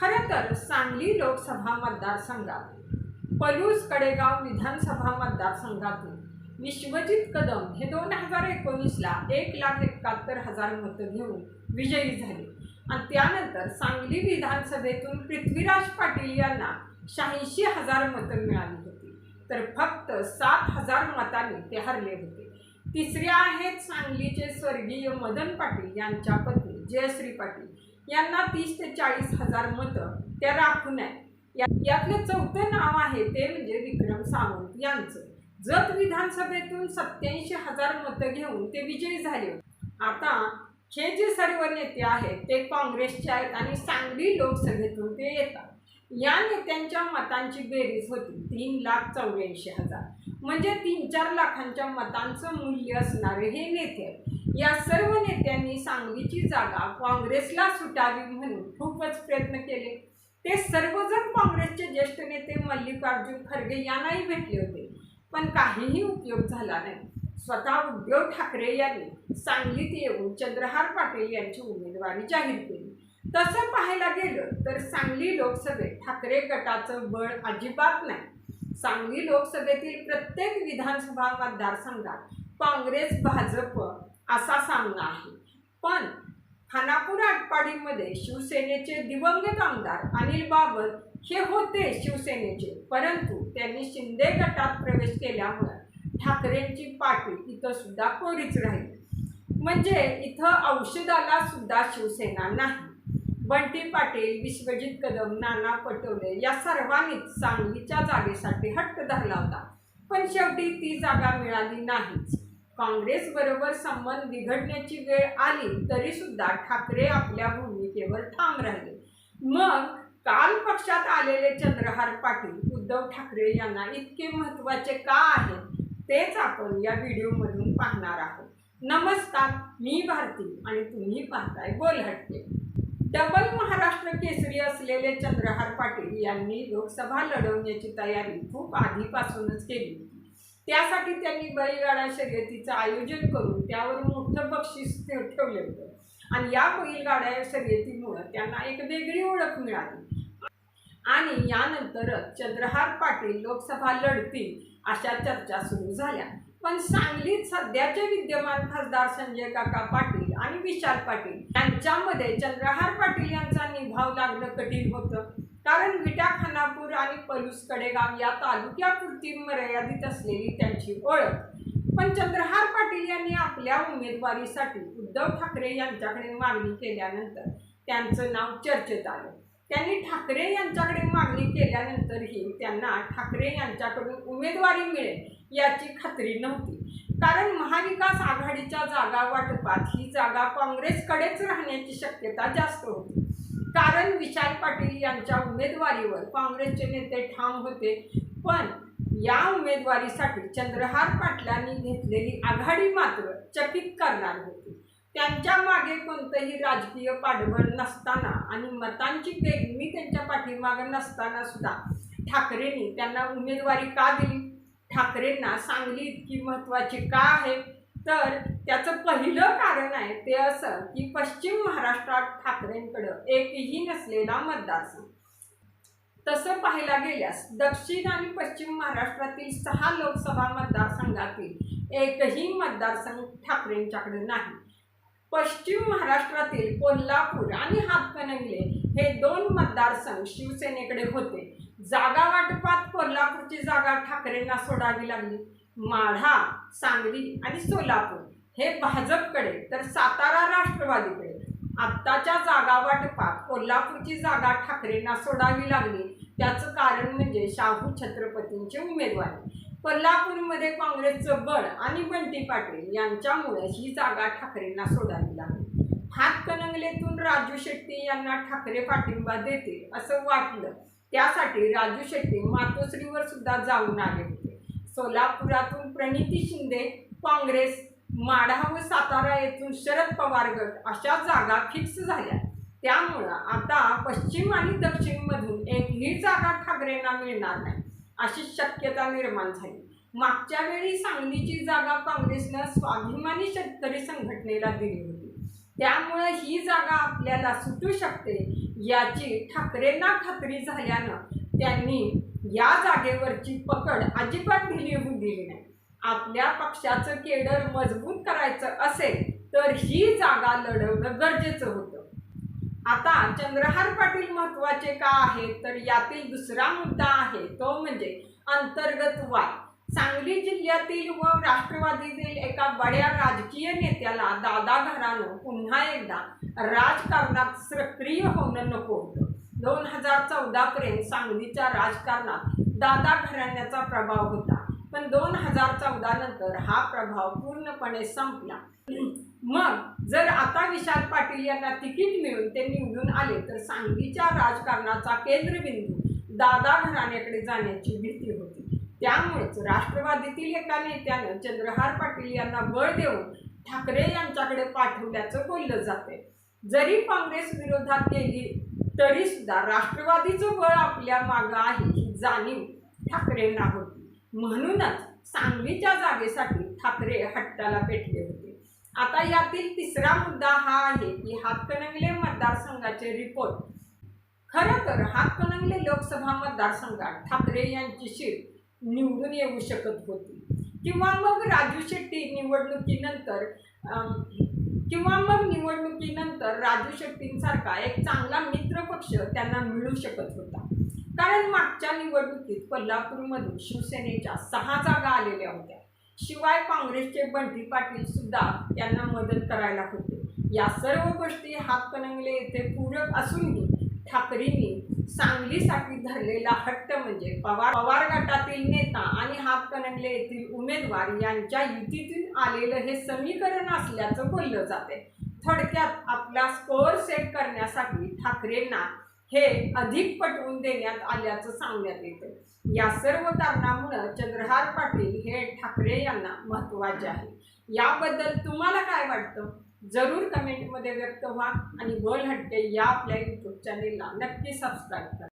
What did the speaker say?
खरं तर सांगली लोकसभा मतदारसंघात पलूस कडेगाव विधानसभा मतदारसंघातून विश्वजित कदम हे दोन हजार एकोणीसला एक लाख एकाहत्तर हजार मतं घेऊन विजयी झाले. आणि त्यानंतर सांगली विधानसभेतून पृथ्वीराज पाटील यांना शहाऐंशी हजार मतं मिळाली होती. तर फक्त सात हजार मतांनी ते हरले होते. तिसऱ्या आहेत सांगलीचे स्वर्गीय मदन पाटील यांच्या पत्नी जयश्री पाटील. यांना तीस ते चाळीस हजार मतं त्या राखून आहेत. यातलं चौथं नाव आहे ते म्हणजे विक्रम सावंत यांचं. जत विधानसभेतून सत्याऐंशी हजार मतं घेऊन ते विजयी झाले आता हे जे सर्व नेते आहेत ते काँग्रेसचे आहेत आणि सांगली लोकसभेतून ते येतात. या नेत्यांच्या मतांची बेरीज होती तीन लाख चौऱ्याऐंशी हजार. म्हणजे तीन चार लाखांच्या मतांचं मूल्य असणारे हे नेते आहेत. या सर्व नेत्यांनी सांगलीची जागा काँग्रेसला सुटावी म्हणून खूपच प्रयत्न केले. ते सर्वजण काँग्रेसचे ज्येष्ठ नेते मल्लिकार्जुन खरगे यांनाही भेटले होते पण काहीही उपयोग झाला नाही. स्वतः उद्धव ठाकरे यांनी सांगलीत येऊन चंद्रहार पाटील यांची उमेदवारी जाहीर केली. तसं पाहायला गेलं तर सांगली लोकसभेत ठाकरे गटाचं बळ अजिबात नाही. सांगली लोकसभेतील प्रत्येक विधानसभा मतदारसंघात काँग्रेस भाजप असा सामना आहे. पण खानापूर आटपाडीमध्ये शिवसेनेचे दिवंगत आमदार अनिल बाबर हे होते शिवसेनेचे. परंतु त्यांनी शिंदे गटात प्रवेश केल्यामुळे ठाकरेंची पाठी इथं सुद्धा कोरीच राहील. म्हणजे इथं औषधाला सुद्धा शिवसेना नाही. बंटी पाटील विश्वजित कदम नाना पटोले या सर्वांनीच सांगलीच्या जागेसाठी हट्ट धरला होता. पण शेवटी ती जागा मिळाली नाहीच. काँग्रेस बरोबर संबंध बिघडण्याची वेळ आली तरी सुद्धा ठाकरे आपल्या भूमिकेवर ठाम राहिले. मग काल पक्षात आलेले चंद्रहार पाटील उद्धव ठाकरे यांना इतके महत्त्वाचे का आहे? तेच आपण या व्हिडिओमधून पाहणार आहोत. नमस्कार मी भारती आणि तुम्ही पाहताय बोलहट्टे. डबल महाराष्ट्र केसरी असलेले चंद्रहार पाटील यांनी लोकसभा लढवण्याची तयारी खूप आधीपासूनच केली होती. त्यासाठी त्यांनी बैलगाडा शर्यतीचं आयोजन करून त्यावर मोठं बक्षीस ठेवलं होतं. आणि या बैलगाड्या शर्यतीमुळं त्यांना एक वेगळी ओळख मिळाली. आणि यानंतरच चंद्रहार पाटील लोकसभा लढतील अशा चर्चा सुरू झाल्या. पण सांगलीत सध्याचे विद्यमान खासदार संजय काका पाटील आणि विशाल पाटील यांच्यामध्ये चंद्रहार पाटील यांचा निभाव लागणं कठीण होतं. कारण विटा खानापूर आणि पलूस कडेगाव या तालुक्यापुरती मर्यादित असलेली त्यांची ओळख. पण चंद्रहार पाटील यांनी आपल्या उमेदवारीसाठी उद्धव ठाकरे यांच्याकडे मागणी केल्यानंतर त्यांचं नाव चर्चेत आलं. त्यांनी ठाकरे यांच्याकडे मागणी केल्यानंतरही त्यांना ठाकरे यांच्याकडून उमेदवारी मिळेल याची खात्री नव्हती. कारण महाविकास आघाडीच्या जागा वाटपात ही जागा काँग्रेसकडेच राहण्याची शक्यता जास्त होती. कारण विशाल पाटील यांच्या उमेदवारीवर काँग्रेसचे नेते ठाम होते. पण या उमेदवारीसाठी चंद्रहार पाटलांनी घेतलेली आघाडी मात्र चकित करणार होती. त्यांच्या मागे कोणतंही राजकीय पाठबळ नसताना आणि मतांची बेगमी त्यांच्या पाठीमागं नसताना सुद्धा ठाकरेंनी त्यांना उमेदवारी का दिली? ठाकरेंना सांगली इतकी महत्त्वाची का आहे? तर त्याचं पहिलं कारण आहे ते असं की पश्चिम महाराष्ट्रात ठाकरेंकडं एकही नसलेला मतदारसंघ. तसं पाहायला गेल्यास दक्षिण आणि पश्चिम महाराष्ट्रातील सहा लोकसभा मतदारसंघातील एकही मतदारसंघ ठाकरेंच्याकडे नाही. पश्चिम महाराष्ट्रातील कोल्हापूर आणि हातकणंगले हे दोन मतदारसंघ शिवसेनेकडे होते. जागा वाटपात कोल्हापूरची जागा ठाकरेंना सोडावी लागली. माढा सांगली आणि सोलापूर हे भाजपकडे तर सातारा राष्ट्रवादीकडे. आत्ताच्या जागा वाटपात कोल्हापूरची जागा ठाकरेंना सोडावी लागली. त्याचं कारण म्हणजे शाहू छत्रपतींचे उमेदवारी. कोल्हापूरमध्ये काँग्रेसचं बळ आणि बंटी पाटील यांच्यामुळे ही जागा ठाकरेंना सोडावी लागली. हातकणंगलेतून राजू शेट्टी यांना ठाकरे पाठिंबा देतील असं वाटलं. त्यासाठी राजू शेट्टी मातोश्रीवर सुद्धा जाऊन आले होते. सोलापुरातून प्रणिती शिंदे काँग्रेस माढा व सातारा येथून शरद पवार गट अशा जागा फिक्स झाल्या. त्यामुळं आता पश्चिम आणि दक्षिणमधून एकही जागा ठाकरेंना मिळणार नाही अशी शक्यता निर्माण झाली. मागच्या वेळी सांगलीची जागा काँग्रेसनं स्वाभिमानी शेतकरी संघटनेला दिली होती. त्यामुळे ही जागा आपल्याला सुटू शकते याची ठाकरेंना खात्री झाल्यानं त्यांनी या जागेवरची पकड अजिबात ढिली होऊ दिली नाही. आपल्या पक्षाचं केडर मजबूत करायचं असेल तर ही जागा लढवणं गरजेचं होतं. आता चंद्रहार पाटील महत्त्वाचे का आहेत? तर यातील दुसरा मुद्दा आहे तो म्हणजे अंतर्गत वाद. सांगली जिल्ह्यातील व राष्ट्रवादीतील एका बड्या राजकीय नेत्याला दादा घरानं पुन्हा एकदा राजकारणात सक्रिय होणं नको होतं. दोन हजार चौदा पर्यंत सांगलीच्या राजकारणात दादा घराण्याचा प्रभाव होता. पण दोन हजार चौदा नंतर हा प्रभाव पूर्णपणे संपला. मग जर आता विशाल पाटील यांना तिकीट मिळून ते निवडून आले तर सांगलीच्या राजकारणाचा केंद्रबिंदू दादा घराण्याकडे जाण्याची भीती होती. त्यामुळेच राष्ट्रवादीतील एका नेत्यानं चंद्रहार पाटील यांना बळ देऊन ठाकरे यांच्याकडे पाठवल्याचं बोललं जाते जरी काँग्रेस विरोधात गेली तरी सुद्धा राष्ट्रवादीचं बळ आपल्या मागं आहे ही जाणीव ठाकरेंना होती. म्हणूनच सांगलीच्या जागेसाठी ठाकरे हट्टाला पेटले होते. आता यातील तिसरा मुद्दा हा आहे की हातकणंगले मतदारसंघाचे रिपोर्ट. खरं तर हातकणंगले लोकसभा मतदारसंघात ठाकरे यांची शीट निवडून येऊ शकत होती. किंवा मग राजू शेट्टी निवडणुकीनंतर किंवा मग निवडणुकीनंतर राजू शेट्टींसारखा एक चांगला मित्रपक्ष त्यांना मिळू शकत होता. कारण मागच्या निवडणुकीत कोल्हापूरमधून शिवसेनेच्या सहा जागा आलेल्या होत्या. शिवाय काँग्रेसचे बंटी पाटील सुद्धा त्यांना मदत करायला होते. या सर्व गोष्टी हातकणंगले येथे पूरक असूनही ठाकरेंनी सांगलीसाठी धरलेला हट्ट म्हणजे पवार पवार गटातील नेता आणि हातकणंगले येथील उमेदवार यांच्या युतीतून आलेलं हे समीकरण असल्याचं बोललं जाते थोडक्यात आपला स्कोअर सेट करण्यासाठी ठाकरेंना हे अधिक पटवून देण्यात आल्याचं सांगण्यात येतं या सर्व कारणामुळं चंद्रहार पाटील हे ठाकरे यांना महत्त्वाचे आहे. याबद्दल तुम्हाला काय वाटतं? जरूर कमेंटमध्ये व्यक्त व्हा आणि वर्ल्ड हट्टे या आपल्या यूट्यूब चॅनेलला नक्की सबस्क्राईब करा.